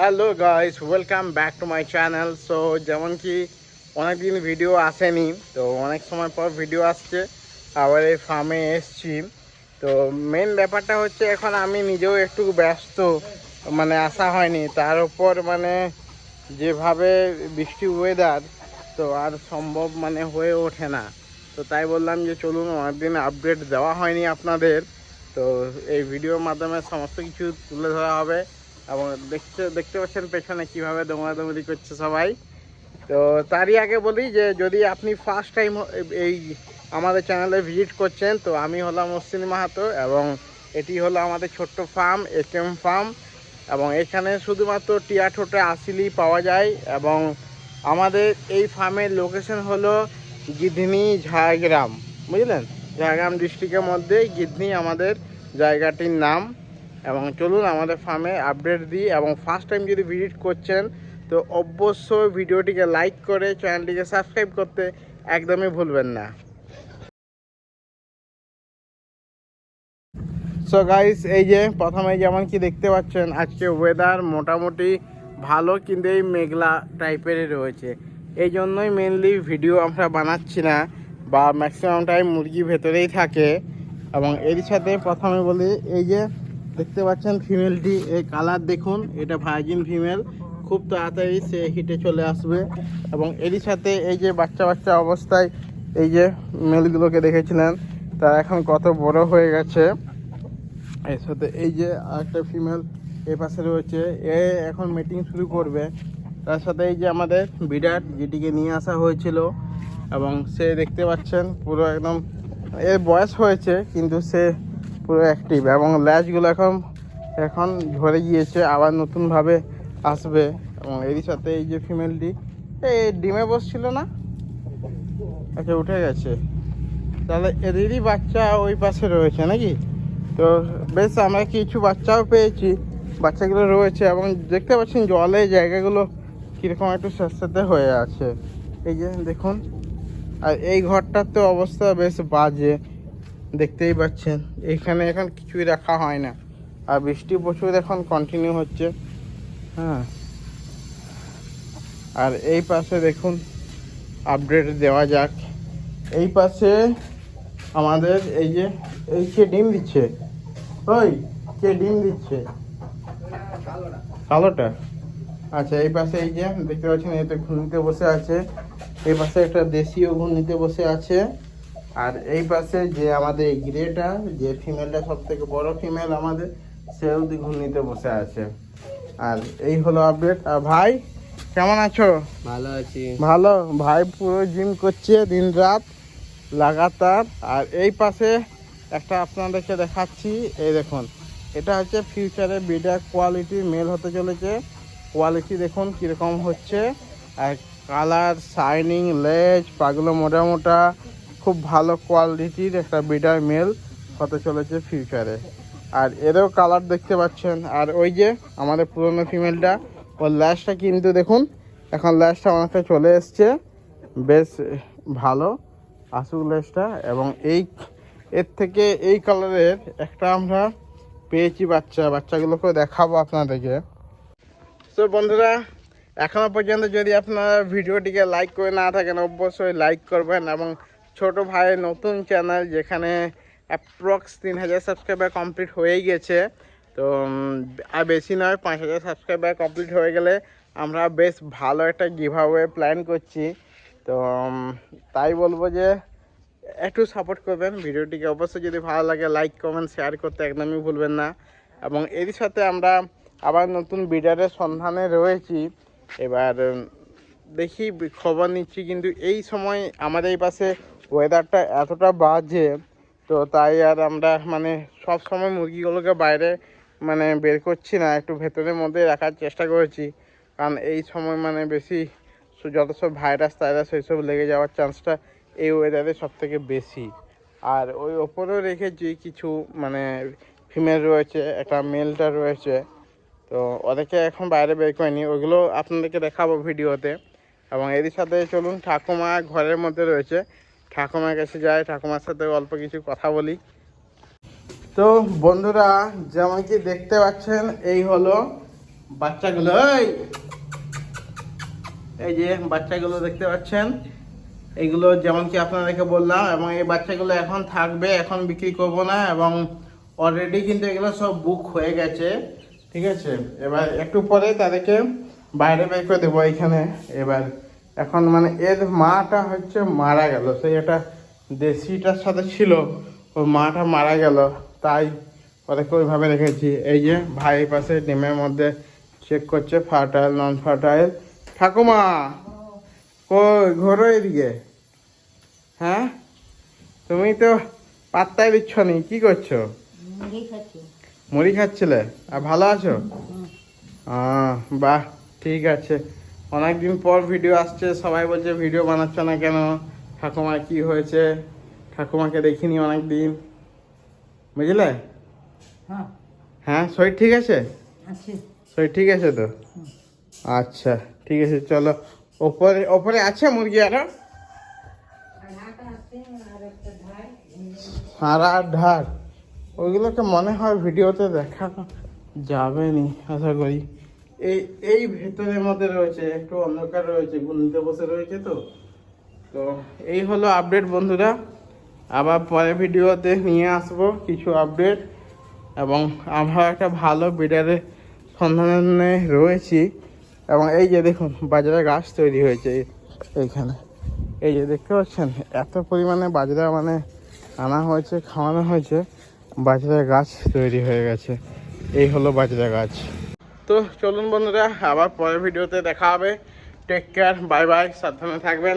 Hello guys welcome back to my channel so যেমন কি অনেকদিন ভিডিও আসেনি, তো অনেক সময় পর ভিডিও আসছে। আবার এই ফার্মে এসছি। তো মেন ব্যাপারটা হচ্ছে, এখন আমি নিজেও একটু ব্যস্ত। মানে আসা হয়নি। তার উপর মানে যেভাবে বৃষ্টি ওয়েদার তো আর সম্ভব মানে হয়ে ওঠে না। তো তাই বললাম যে, চলুন, অনেকদিন আপডেট দেওয়া হয়নি আপনাদের। তো এই ভিডিওর মাধ্যমে সমস্ত কিছু তুলে ধরা হবে। এবং দেখতে দেখতে পাচ্ছেন পেছনে কীভাবে দৌড়াদৌড়ি করছে সবাই। তো তারই আগে বলি যে, যদি আপনি ফার্স্ট টাইম এই আমাদের চ্যানেলে ভিজিট করছেন, তো আমি হলাম অশ্বিনী মাহাতো এবং এটি হলো আমাদের ছোট্ট ফার্ম এম ফার্ম এবং এখানে শুধুমাত্র টিয়া ঠোঁটে আসিলি পাওয়া যায় এবং আমাদের এই ফার্মের লোকেশন হলো গিধনি ঝাড়গ্রাম। বুঝলেন? ঝাড়গ্রাম ডিস্ট্রিক্টের মধ্যে গিধনি আমাদের জায়গাটির নাম। এবং চলুন আমাদের ফার্মে আপডেট দিই এবং ফার্স্ট টাইম যদি ভিজিট করছেন, তো অবশ্যই ভিডিওটিকে লাইক করে চ্যানেলটিকে সাবস্ক্রাইব করতে একদমই ভুলবেন না। সো গাইস এই যে প্রথমে যেমন কি দেখতে পাচ্ছেন, আজকে ওয়েদার মোটামুটি ভালো কিন্তু এই মেঘলা টাইপেরই রয়েছে। এই জন্যই মেনলি ভিডিও আমরা বানাচ্ছি না, বা ম্যাক্সিমাম টাইম মুরগি ভেতরেই থাকে। এবং এর সাথে প্রথমে বলি, এই যে দেখতে পাচ্ছেন ফিমেলটি এই কালার দেখুন, এটা ভার্জিন ফিমেল খুব তাড়াতাড়ি সে হিটে চলে আসবে। এবং এরই সাথে এই যে বাচ্চা বাচ্চা অবস্থায় এই যে মেলগুলোকে দেখেছিলেন, তারা এখন কত বড় হয়ে গেছে। এর সাথে এই যে আরেকটা ফিমেল এ পাশে রয়েছে, এ এখন মিটিং শুরু করবে। তার সাথে এই যে আমাদের বিরাট, যেটিকে নিয়ে আসা হয়েছিল, এবং সে দেখতে পাচ্ছেন পুরো একদম, এর বয়স হয়েছে, কিন্তু সে পুরো অ্যাক্টিভ এবং ল্যাচগুলো এখন এখন ঝরে গিয়েছে, আবার নতুনভাবে আসবে। এবং এরই সাথে এই যে ফিমেলটি এই ডিমে বসছিল না? আচ্ছা উঠে গেছে। তাহলে এদেরই বাচ্চা ওই পাশে রয়েছে নাকি? তো বেশ, আমরা কিছু বাচ্চাও পেয়েছি। বাচ্চাগুলো রয়েছে এবং দেখতে পাচ্ছেন জলে জায়গাগুলো কীরকম একটু স্যাঁতস্যাঁতে হয়ে আছে। এই যে দেখুন, আর এই ঘরটার তো অবস্থা বেশ বাজে। দেখতেই পাচ্ছেন। এখানে এখন কিছুই রাখা হয় না। আর বৃষ্টি প্রচুর এখন কন্টিনিউ হচ্ছে। হ্যাঁ। আর এই পাশে দেখুন আপডেট দেওয়া যাক। এই পাশে আমাদের এই যে, এই কে ডিম দিচ্ছে? ওই, কে ডিম দিচ্ছে? কালোটা। আচ্ছা এই পাশে এই যে, দেখতে পাচ্ছেন এতে ঘুরনিতে বসে আছে। এই পাশে একটা দেশীয় ঘুরনিতে বসে আছে। আর এই পাশে যে আমাদের এই গ্রেটা যে ফিমেলটা সব থেকে বড় ফিমেল আমাদের সেও ঘূর্ণিতে বসে আছে। আর এই হলো আপডেট। আর ভাই কেমন আছো? ভালো আছি। ভালো। ভাই পুরো জিম করছে দিন রাত লাগাতার। আর এই পাশে একটা আপনাদেরকে দেখাচ্ছি এই দেখুন। এটা হচ্ছে ফিউচারে বিডার কোয়ালিটির মেল হতে চলেছে। কোয়ালিটি দেখুন কীরকম হচ্ছে। আর কালার শাইনিং লেজ পাগুলো মোটা মোটা। খুব ভালো কোয়ালিটির একটা বিডার মেল হতে চলেছে ফিউচারে আর এরও কালার দেখতে পাচ্ছেন, আর ওই যে আমাদের পুরনো ফিমেলটা ওর ল্যাশটা কিন্তু দেখুন, এখন ল্যাশটা অনেকটা চলে এসছে, বেশ ভালো আসুক ল্যাশটা এবং এই, এর থেকে এই কালারের একটা আমরা পেয়েছি বাচ্চা, বাচ্চাগুলোকেও দেখাবো আপনাদেরকে। তো বন্ধুরা, এখনও পর্যন্ত যদি আপনারা ভিডিওটিকে লাইক করে না থাকেন, অবশ্যই লাইক করবেন, এবং ছোট ভাইয়ের নতুন চ্যানেল যেখানে অ্যাপ্রক্স তিন হাজার সাবস্ক্রাইবার কমপ্লিট হয়েই গেছে। তো আর বেশি নয় পাঁচ হাজার সাবস্ক্রাইবার কমপ্লিট হয়ে গেলে আমরা বেশ ভালো একটা গিভআওয়ে প্ল্যান করছি। তো তাই বলব যে একটু সাপোর্ট করবেন। ভিডিওটিকে অবশ্যই যদি ভালো লাগে লাইক কমেন্ট শেয়ার করতে একদমই ভুলবেন না। এবং এরই সাথে আমরা আবার নতুন বিডারের সন্ধানে রয়েছি। এবার দেখি, খবর নিচ্ছি। কিন্তু এই সময় আমাদের এই পাশে ওয়েদারটা এতটা বাজে, তো তাই আর আমরা মানে সব সময় মুরগিগুলোকে বাইরে মানে বের করছি না, একটু ভেতরের মধ্যে রাখার চেষ্টা করেছি। কারণ এই সময় মানে বেশি যত সব ভাইরাস টাইরাস এইসব লেগে যাওয়ার চান্সটা এই ওয়েদারে সব থেকে বেশি। আর ওই ওপরেও রেখেছি কিছু মানে ফিমেল রয়েছে, একটা মেলটা রয়েছে, তো ওদেরকে এখন বাইরে বের করিনি ওইগুলো আপনাদেরকে দেখাবো ভিডিওতে। এবং এরই সাথে চলুন ঠাকুমা ঘরের মধ্যে রয়েছে। ঠাকুমার কাছে যাই, ঠাকুমার সাথে অল্প কিছু কথা বলি। তো বন্ধুরা যেমন কি দেখতে পাচ্ছেন, এই হলো বাচ্চাগুলো। এই! যে বাচ্চাগুলো দেখতে পাচ্ছেন, এগুলো যেমন কি আপনাদেরকে বললাম, এবং এই বাচ্চাগুলো এখন থাকবে, এখন বিক্রি করব না, এবং অলরেডি কিন্তু এগুলো সব বুক হয়ে গেছে, ঠিক আছে? এবার একটু পরে তাদেরকে বাইরে বের করে দেবো এখানে। এবার এখন মানে এর মাটা হচ্ছে মারা গেল। সেই একটা দেশিটার সাথে ছিল ওর মাটা মারা গেল। তাই ওদেরকে ওইভাবে রেখেছি। এই যে ভাই পাশে ডিমের মধ্যে চেক করছে ফার্টাইল নন ফার্টাইল ঠাকুমা কই ঘোরো এদিকে। হ্যাঁ? তুমি তো পাত্তাই দিচ্ছ নি কি করছ? মুড়ি খাচ্ছিলে? আর ভালো আছো? বাহ ঠিক আছে। অনেকদিন পর ভিডিও আসছে সবাই বলছে ভিডিও বানাচ্ছ না কেন? ঠাকুমার কি হয়েছে? ঠাকুমাকে দেখিনি অনেক দিন বুঝলে? হ্যাঁ। হ্যাঁ শরীর ঠিক আছে? আছে শরীর ঠিক আছে তো? আচ্ছা ঠিক আছে চলো। ওপরে ওপরে আছে মুরগি আরও? সারা ঢাক। ওইগুলোকে মনে হয় ভিডিওতে দেখা যাবে নি আশা করি। এই এই ভেতরের মধ্যে রয়েছে, একটু অন্ধকার রয়েছে গুনিতে বসে রয়েছে তো। তো এই হলো আপডেট বন্ধুরা। আবার পরে ভিডিওতে নিয়ে আসব কিছু আপডেট এবং আমরা একটা ভালো বিডারের সন্ধানে রয়েছি। এবং এই যে দেখুন, বাজারে গাছ তৈরি হয়েছে এইখানে। এই যে দেখতে পাচ্ছেন, এত পরিমাণে বাজরা মানে আনা হয়েছে, খাওয়ানো হয়েছে। বাজরা গাছ তৈরি হয়ে গেছে। এই হলো বাজরা গাছ। তো চলুন বন্ধুরা আবার পরের ভিডিওতে দেখা হবে। টেক কেয়ার বাই বাই সাবধানে থাকবেন।